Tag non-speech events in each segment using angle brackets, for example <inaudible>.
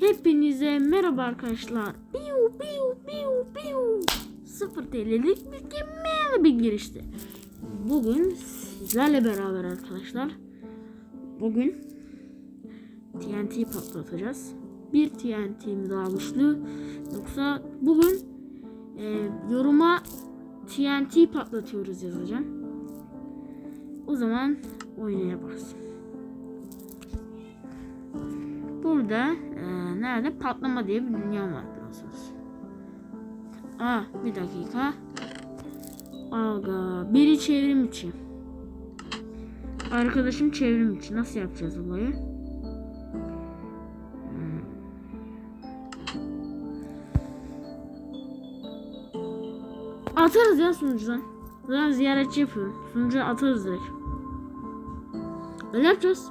Hepinize merhaba arkadaşlar. Biu biu biu biu. 0 TL'lik mükemmel bir girişti. Bugün sizlerle beraber arkadaşlar. Bugün TNT patlatacağız. Bir TNT mi daha yoksa bugün e, yoruma TNT patlatıyoruz yazacağım. O zaman oynaya bas. Burada nerede patlama diye bir dünya var biliyorsunuz. Aa bir dakika. Aga biri çevrim içi. Arkadaşım çevrim içi. Nasıl yapacağız olayı? Hmm. Atarız ya sunucudan. Zaten ziyaretçi yapıyorum. Sunucuya atarız direkt. Öyle yapacağız.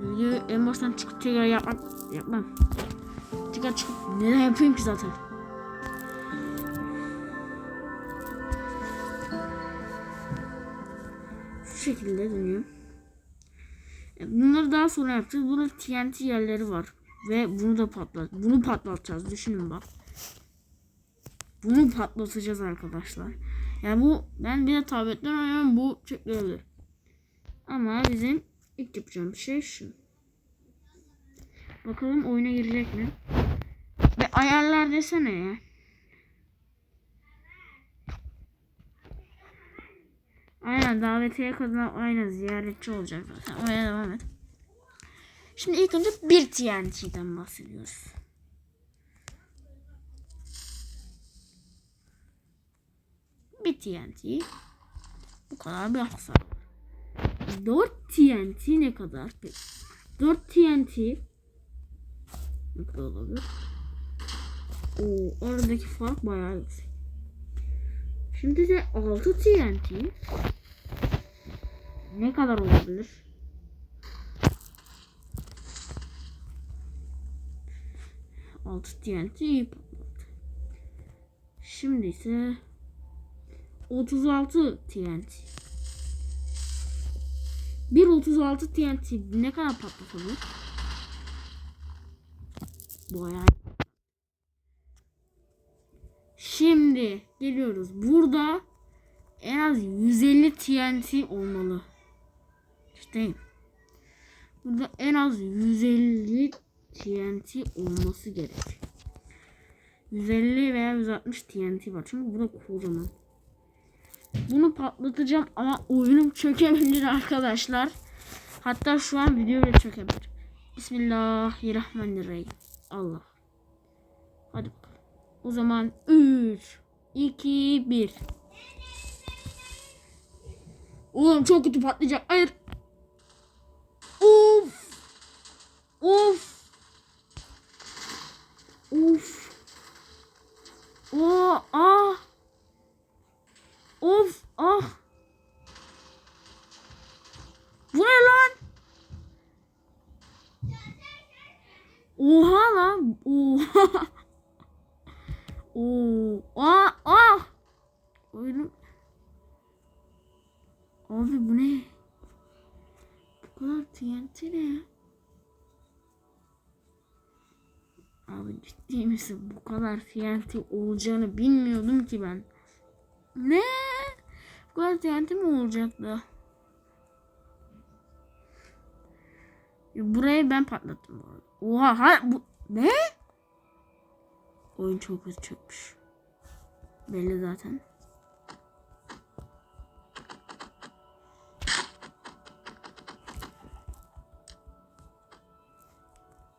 Videoyu en baştan çıkıp tekrar yapmak yapmam. Tekrar çıkıp neden yapayım ki zaten? Şu şekilde dönüyor. E, Bunları daha sonra yapacağız. Burada TNT yerleri var. Ve bunu da patlat. Bunu patlatacağız. Düşünün bak. Bunu patlatacağız arkadaşlar. Yani bu ben bir de tabletten oynuyorum. Bu çekilebilir. Ama bizim ilk yapacağım şey şu. Bakalım oyuna girecek mi? Ve ayarlar desene ya. Aynen davetiye kadar aynen ziyaretçi olacak zaten. Oraya devam et. Şimdi ilk önce bir TNT'den bahsediyoruz. Bir TNT. Bu kadar bir hasar. 4 TNT ne kadar? 4 TNT ne kadar olabilir? Oo, aradaki fark bayağı yüksek. Şimdi de 6 TNT ne kadar olabilir? Altı TNT. Şimdi ise 36 TNT. 1.36 TNT ne kadar patlatılır? Bayağı. Şimdi geliyoruz. Burada en az 150 TNT olmalı. İşte burada en az 150 TNT olması gerek. 150 veya 160 TNT var. Çünkü burada kocaman. Bunu patlatacağım ama oyunum çökebilir arkadaşlar. Hatta şu an video bile çökebilir. Bismillahirrahmanirrahim. Allah. Hadi bakalım. O zaman 3 2 1 Oğlum çok kötü patlayacak. Hayır. Of. Of. Of. Oo. Ah ah. Oyunum. Abi bu ne? Bu kadar TNT ne ya? Abi ciddi misin? Bu kadar TNT olacağını bilmiyordum ki ben. Ne? Bu kadar TNT mi olacaktı? Burayı ben patlattım bu arada. Oha ha, bu ne? Oyun çok hızlı çökmüş. Belli zaten.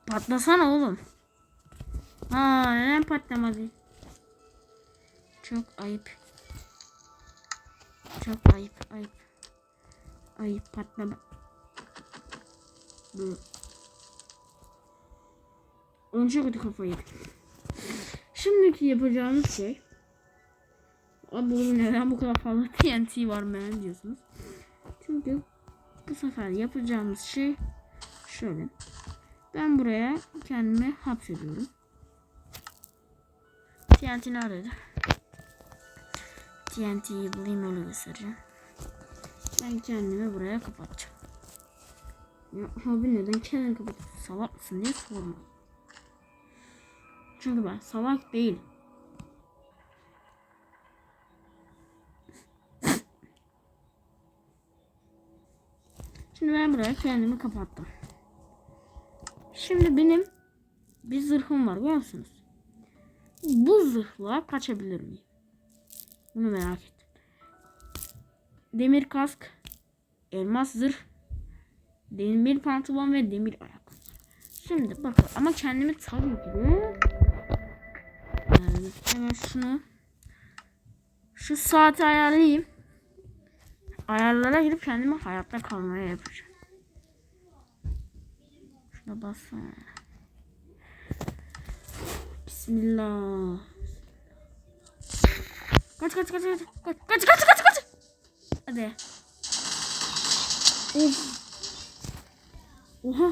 Patlasana oğlum. Ha neden patlamadı? Çok ayıp. Çok ayıp ayıp. Ayıp patlama. Bu. Çok kötü kafayı. Şimdiki yapacağımız şey Abi neden bu kadar fazla <laughs> TNT var meğer diyorsunuz. Çünkü bu sefer yapacağımız şey şöyle. Ben buraya kendimi hapsediyorum. TNT nerede? TNT'yi bulayım öyle göstereceğim. Ben kendimi buraya kapatacağım. Ya abi neden kendini kapatıyorsun? Salak mısın diye sorma. Çünkü ben salak değilim. Şimdi ben buraya kendimi kapattım. Şimdi benim bir zırhım var biliyor musunuz? Bu zırhla kaçabilir miyim? Bunu merak ettim. Demir kask, elmas zırh, demir pantolon ve demir ayakkabı. Şimdi bakalım ama kendimi tabii ki yani hemen şunu şu saati ayarlayayım. Ayarlara girip kendime hayatta kalmaya yapacağım. Şuna bassana. Bismillah. Kaç kaç kaç kaç kaç kaç kaç kaç kaç. Hadi. Of. Oha.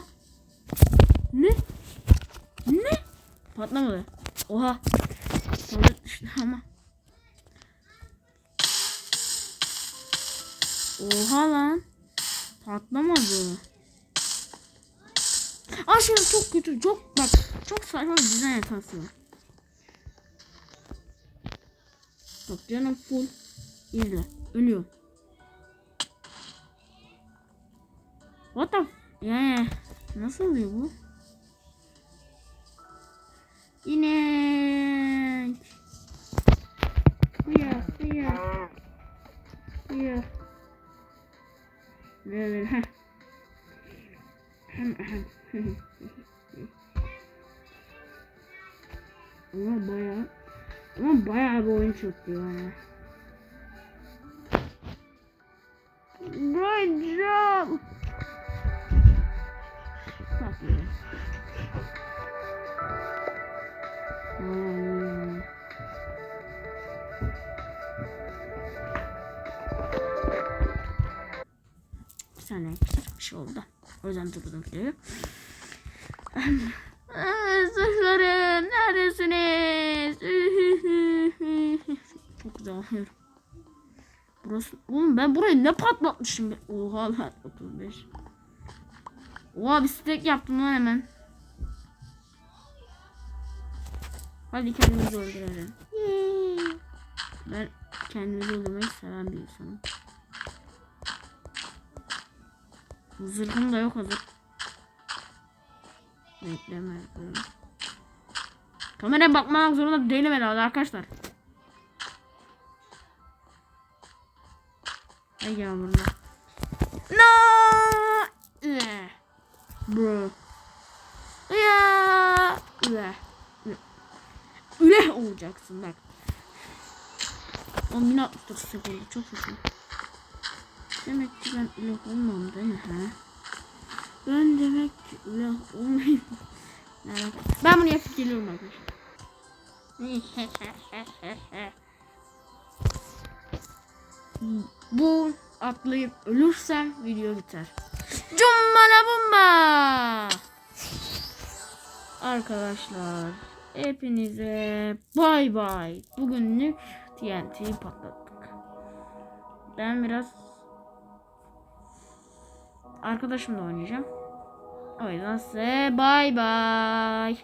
Ne? Ne? Patlamadı. Oha. Ama. Oha lan. Patlamadı. Şey çok kötü. Çok bak. Çok saçma bir dizayn hatası var. Bak canım full. İzle. Ölüyor. What the f- Yani nasıl oluyor bu? Heh. Hem hem. Ama bayağı ama bayağı bir oyun çöktü yani. Good job. Bir saniye bir şey oldu. O yüzden durdurdum videoyu. Zırhlarım neredesiniz? Çok güzel anlıyorum. Burası, oğlum ben burayı ne patlatmışım be? Oha lan 35. Oha bir stack yaptım lan hemen. Hadi kendimizi öldürelim. Yay. Ben kendimizi öldürmeyi seven bir insanım. Zırhım da yok hazır. Bekleme. Kameraya bakmak zorunda değilim herhalde arkadaşlar. Ay burada. No! Bro. Ya. Üeh. Üeh olacaksın bak. 10.064 sekunde çok hızlı. Demek ki ben ülah olmam değil mi ha? Ben demek ki ülah olmayayım. Ben bunu yapıp geliyorum arkadaşlar. Bu atlayıp ölürsem video biter. Cummala bumba. Arkadaşlar hepinize bay bay. Bugünlük TNT'yi patlattık. Ben biraz arkadaşımla oynayacağım. O yüzden size bay bay.